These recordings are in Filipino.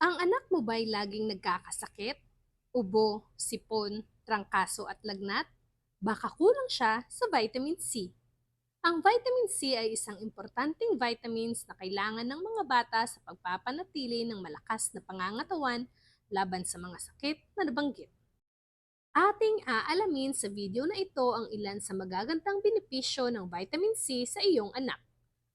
Ang anak mo ba'y laging nagkakasakit? Ubo, sipon, trangkaso at lagnat? Baka kulang siya sa vitamin C. Ang vitamin C ay isang importanteng vitamins na kailangan ng mga bata sa pagpapanatili ng malakas na pangangatawan laban sa mga sakit na nabanggit. Ating aalamin sa video na ito ang ilan sa magagandang benepisyo ng vitamin C sa iyong anak.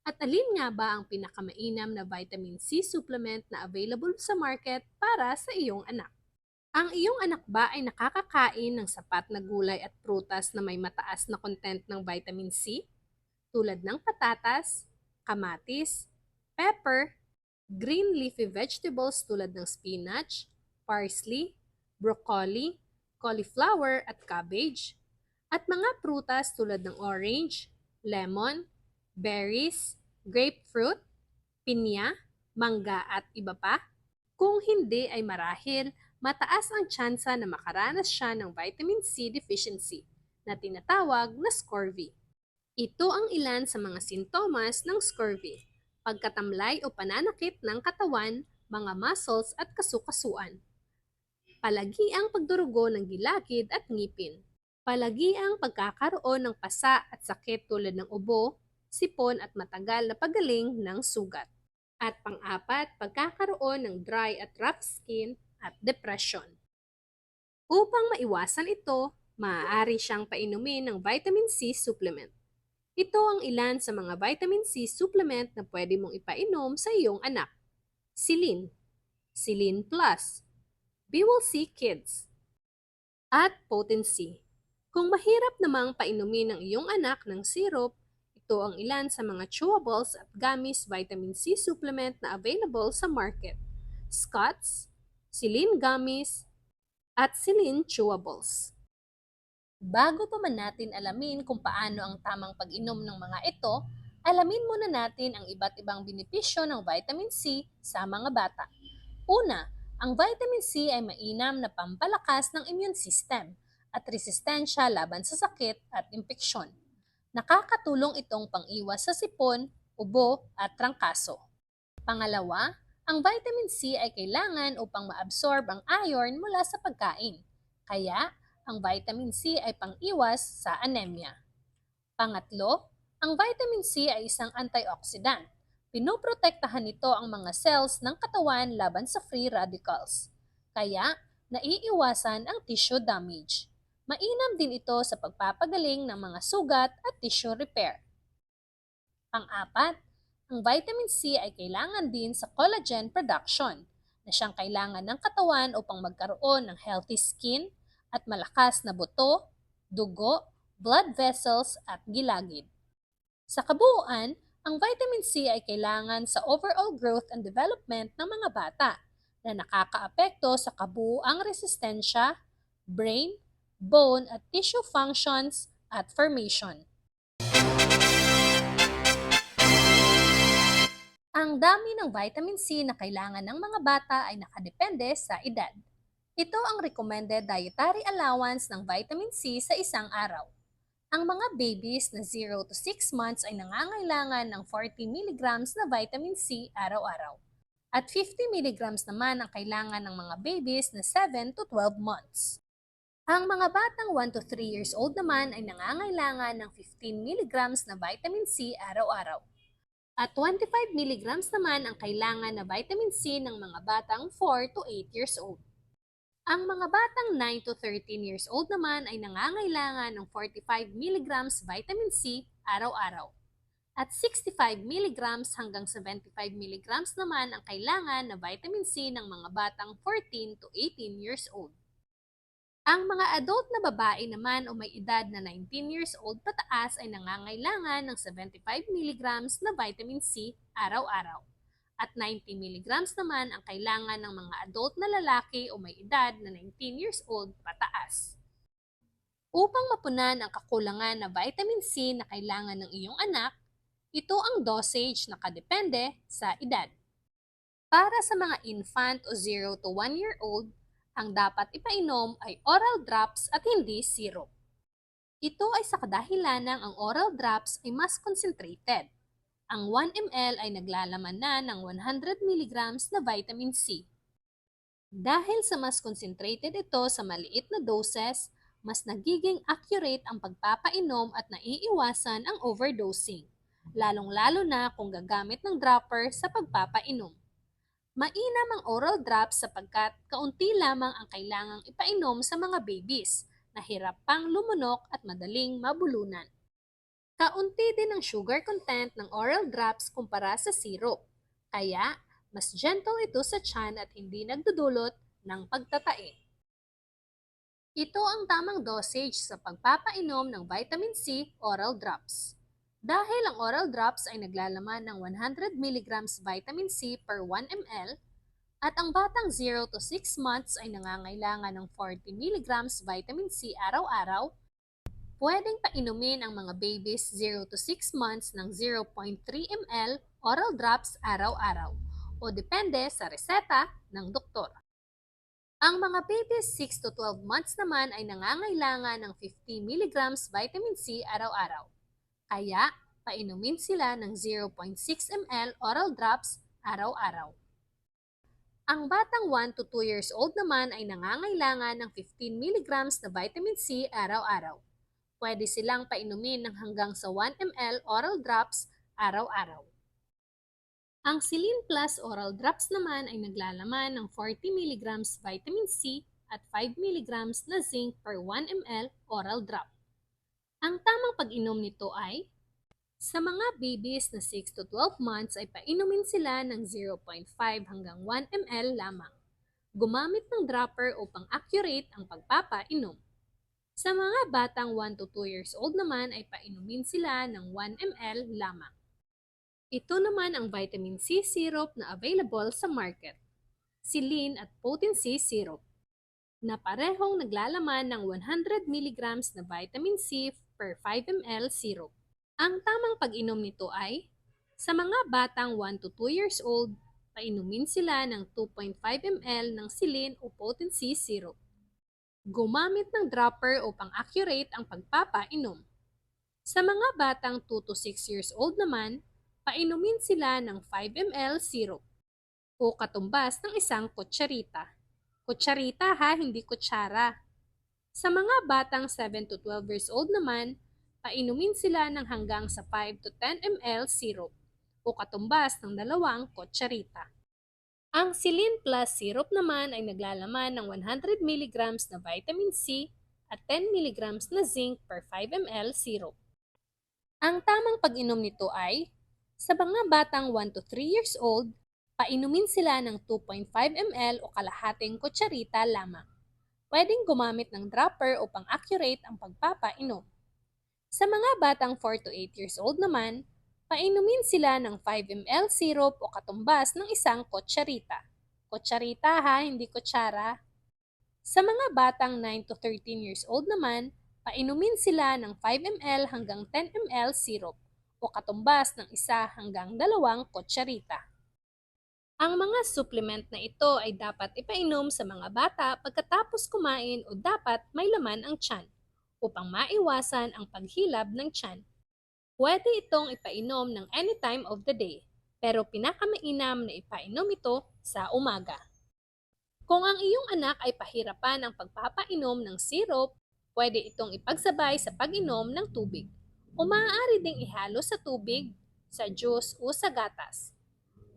At alin nga ba ang pinakamainam na vitamin C supplement na available sa market para sa iyong anak? Ang iyong anak ba ay nakakakain ng sapat na gulay at prutas na may mataas na content ng vitamin C? Tulad ng patatas, kamatis, pepper, green leafy vegetables tulad ng spinach, parsley, broccoli, cauliflower at cabbage, at mga prutas tulad ng orange, lemon, berries, grapefruit, pinya, mangga at iba pa? Kung hindi ay marahil, mataas ang tsansa na makaranas siya ng vitamin C deficiency na tinatawag na scurvy. Ito ang ilan sa mga sintomas ng scurvy, pagkatamlay o pananakit ng katawan, mga muscles at kasukasuan. Palagi ang pagdurugo ng gilagid at ngipin. Palagi ang pagkakaroon ng pasa at sakit tulad ng ubo, sipon at matagal na pagaling ng sugat. At pang-apat, pagkakaroon ng dry at rough skin at depression. Upang maiwasan ito, maaari siyang painumin ng vitamin C supplement. Ito ang ilan sa mga vitamin C supplement na pwede mong ipainom sa iyong anak. Silin, Silin Plus, Bewell C Kids, at Potency. Kung mahirap namang painumin ng iyong anak ng syrup, ito ang ilan sa mga chewables at gummies vitamin C supplement na available sa market. Scott's, Silin Gummies, at Silin Chewables. Bago pa man natin alamin kung paano ang tamang pag-inom ng mga ito, alamin muna natin ang iba't ibang benepisyo ng vitamin C sa mga bata. Una, ang vitamin C ay mainam na pampalakas ng immune system at resistensya laban sa sakit at impeksyon. Nakakatulong itong pang-iwas sa sipon, ubo at trangkaso. Pangalawa, ang vitamin C ay kailangan upang maabsorb ang iron mula sa pagkain. Kaya, ang vitamin C ay pang-iwas sa anemia. Pangatlo, ang vitamin C ay isang antioxidant. Pinoprotektahan nito ang mga cells ng katawan laban sa free radicals. Kaya, naiiwasan ang tissue damage. Mainam din ito sa pagpapagaling ng mga sugat at tissue repair. Pang-apat, ang vitamin C ay kailangan din sa collagen production na siyang kailangan ng katawan upang magkaroon ng healthy skin at malakas na buto, dugo, blood vessels at gilagid. Sa kabuuan, ang vitamin C ay kailangan sa overall growth and development ng mga bata na nakakaapekto sa kabuuang resistensya, brain, bone at tissue functions at formation. Ang dami ng vitamin C na kailangan ng mga bata ay nakadepende sa edad. Ito ang recommended dietary allowance ng vitamin C sa isang araw. Ang mga babies na 0 to 6 months ay nangangailangan ng 40 mg na vitamin C araw-araw. At 50 mg naman ang kailangan ng mga babies na 7 to 12 months. Ang mga batang 1 to 3 years old naman ay nangangailangan ng 15 mg na vitamin C araw-araw. At 25 mg naman ang kailangan na vitamin C ng mga batang 4 to 8 years old. Ang mga batang 9 to 13 years old naman ay nangangailangan ng 45 mg vitamin C araw-araw. At 65 mg hanggang 75 mg naman ang kailangan na vitamin C ng mga batang 14 to 18 years old. Ang mga adult na babae naman o may edad na 19 years old pataas ay nangangailangan ng 75 mg na vitamin C araw-araw at 90 mg naman ang kailangan ng mga adult na lalaki o may edad na 19 years old pataas. Upang mapunan ang kakulangan na vitamin C na kailangan ng iyong anak, ito ang dosage na kadepende sa edad. Para sa mga infant o 0 to 1 year old, ang dapat ipainom ay oral drops at hindi syrup. Ito ay sa kadahilanang ang oral drops ay mas concentrated ang 1 ml ay naglalaman na ng 100 mg na vitamin C. Dahil sa mas concentrated ito sa maliit na doses, mas nagiging accurate ang pagpapainom at naiiwasan ang overdosing, lalong-lalo na kung gagamit ng dropper sa pagpapainom. Mainam ang oral drops sapagkat kaunti lamang ang kailangang ipainom sa mga babies na hirap pang lumunok at madaling mabulunan. Kaunti din ang sugar content ng oral drops kumpara sa syrup, kaya mas gentle ito sa tiyan at hindi nagdudulot ng pagtatae. Ito ang tamang dosage sa pagpapainom ng vitamin C oral drops. Dahil ang oral drops ay naglalaman ng 100 mg vitamin C per 1 ml, at ang batang 0 to 6 months ay nangangailangan ng 40 mg vitamin C araw-araw, pwedeng painumin ang mga babies 0 to 6 months ng 0.3 ml oral drops araw-araw o depende sa reseta ng doktor. Ang mga babies 6 to 12 months naman ay nangangailangan ng 50 mg vitamin C araw-araw. Kaya, painumin sila ng 0.6 ml oral drops araw-araw. Ang batang 1 to 2 years old naman ay nangangailangan ng 15 mg na vitamin C araw-araw. Pwede silang painumin ng hanggang sa 1 ml oral drops araw-araw. Ang Silin Plus oral drops naman ay naglalaman ng 40 mg vitamin C at 5 mg na zinc per 1 ml oral drop. Ang tamang pag-inom nito ay sa mga babies na 6 to 12 months ay painumin sila ng 0.5 hanggang 1 ml lamang. Gumamit ng dropper upang accurate ang pagpapainom. Sa mga batang 1 to 2 years old naman ay painumin sila ng 1 ml lamang. Ito naman ang vitamin C syrup na available sa market. Silin at potency syrup na parehong naglalaman ng 100 mg na vitamin C per 5 ml syrup. Ang tamang pag-inom nito ay sa mga batang 1 to 2 years old, painumin sila ng 2.5 ml ng silin o potency syrup. Gumamit ng dropper upang accurate ang pagpapainom. Sa mga batang 2 to 6 years old naman, painumin sila ng 5 ml syrup o katumbas ng isang kutsarita. Kutsarita ha, hindi kutsara. Sa mga batang 7 to 12 years old naman, painumin sila ng hanggang sa 5 to 10 ml syrup o katumbas ng dalawang kutsarita. Ang Silin Plus syrup naman ay naglalaman ng 100 mg na vitamin C at 10 mg na zinc per 5 ml syrup. Ang tamang pag-inom nito ay sa mga batang 1 to 3 years old, painumin sila ng 2.5 ml o kalahating kutsarita lamang. Pwedeng gumamit ng dropper upang accurate ang pagpapainom. Sa mga batang 4 to 8 years old naman, painumin sila ng 5 ml syrup o katumbas ng isang kutsarita. Kutsarita ha, hindi kutsara. Sa mga batang 9 to 13 years old naman, painumin sila ng 5 ml hanggang 10 ml syrup o katumbas ng isa hanggang dalawang kutsarita. Ang mga supplement na ito ay dapat ipainom sa mga bata pagkatapos kumain o dapat may laman ang tiyan upang maiwasan ang paghilab ng tiyan. Pwede itong ipainom ng any time of the day, pero pinakamainam na ipainom ito sa umaga. Kung ang iyong anak ay pahirapan ang pagpapainom ng syrup, pwede itong ipagsabay sa pag-inom ng tubig o maaari ding ihalo sa tubig, sa juice o sa gatas.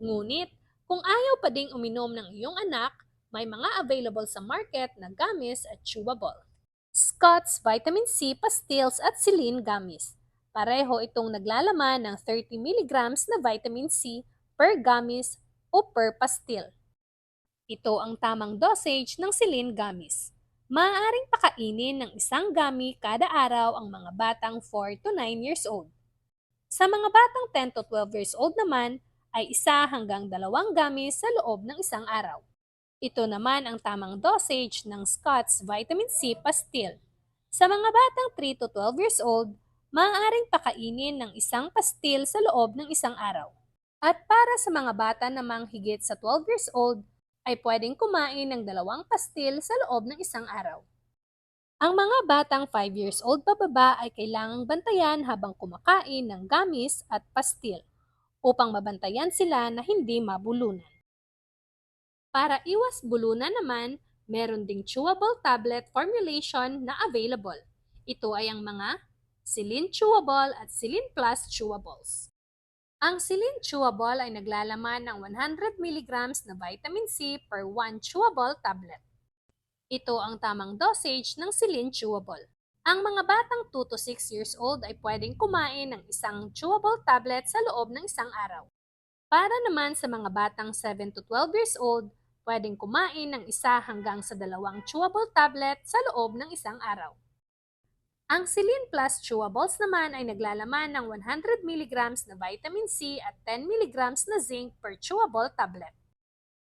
Ngunit, kung ayaw pa ding uminom ng iyong anak, may mga available sa market na gummies at chewable. Scott's Vitamin C Pastilles at Celine Gummies. Pareho itong naglalaman ng 30 mg na vitamin C per gummies o per pastil. Ito ang tamang dosage ng Celine Gummies. Maaaring pakainin ng isang gummy kada araw ang mga batang 4 to 9 years old. Sa mga batang 10 to 12 years old naman, ay isa hanggang dalawang gummies sa loob ng isang araw. Ito naman ang tamang dosage ng Scott's Vitamin C Pastil. Sa mga batang 3 to 12 years old, maaaring pakainin ng isang pastil sa loob ng isang araw. At para sa mga bata namang higit sa 12 years old, ay pwedeng kumain ng dalawang pastil sa loob ng isang araw. Ang mga batang 5 years old pababa ay kailangang bantayan habang kumakain ng gummies at pastil upang mabantayan sila na hindi mabulunan. Para iwas bulunan naman, meron ding chewable tablet formulation na available. Ito ay ang mga Silin Chewable at Silin Plus Chewables. Ang Silin Chewable ay naglalaman ng 100 mg na vitamin C per 1 chewable tablet. Ito ang tamang dosage ng Silin Chewable. Ang mga batang 2 to 6 years old ay pwedeng kumain ng isang chewable tablet sa loob ng isang araw. Para naman sa mga batang 7 to 12 years old, pwedeng kumain ng isa hanggang sa dalawang chewable tablet sa loob ng isang araw. Ang Silin Plus Chewables naman ay naglalaman ng 100 mg na vitamin C at 10 mg na zinc per chewable tablet.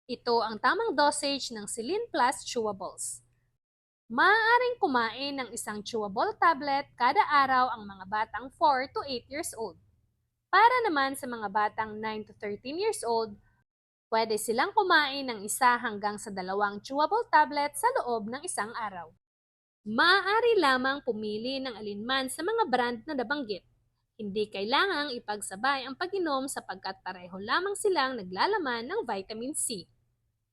Ito ang tamang dosage ng Silin Plus Chewables. Maaaring kumain ng isang chewable tablet kada araw ang mga batang 4 to 8 years old. Para naman sa mga batang 9 to 13 years old, pwede silang kumain ng isa hanggang sa dalawang chewable tablet sa loob ng isang araw. Maaari lamang pumili ng alinman sa mga brand na nabanggit. Hindi kailangang ipagsabay ang pag-inom sapagkat pareho lamang silang naglalaman ng vitamin C.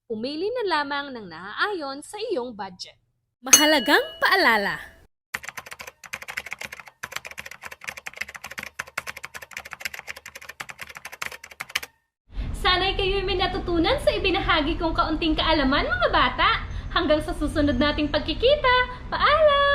Pumili na lamang ng naaayon sa iyong budget. Mahalagang paalala! Sana'y kayo'y may natutunan sa ibinahagi kong kaunting kaalaman mga bata. Hanggang sa susunod nating pagkikita, paalam!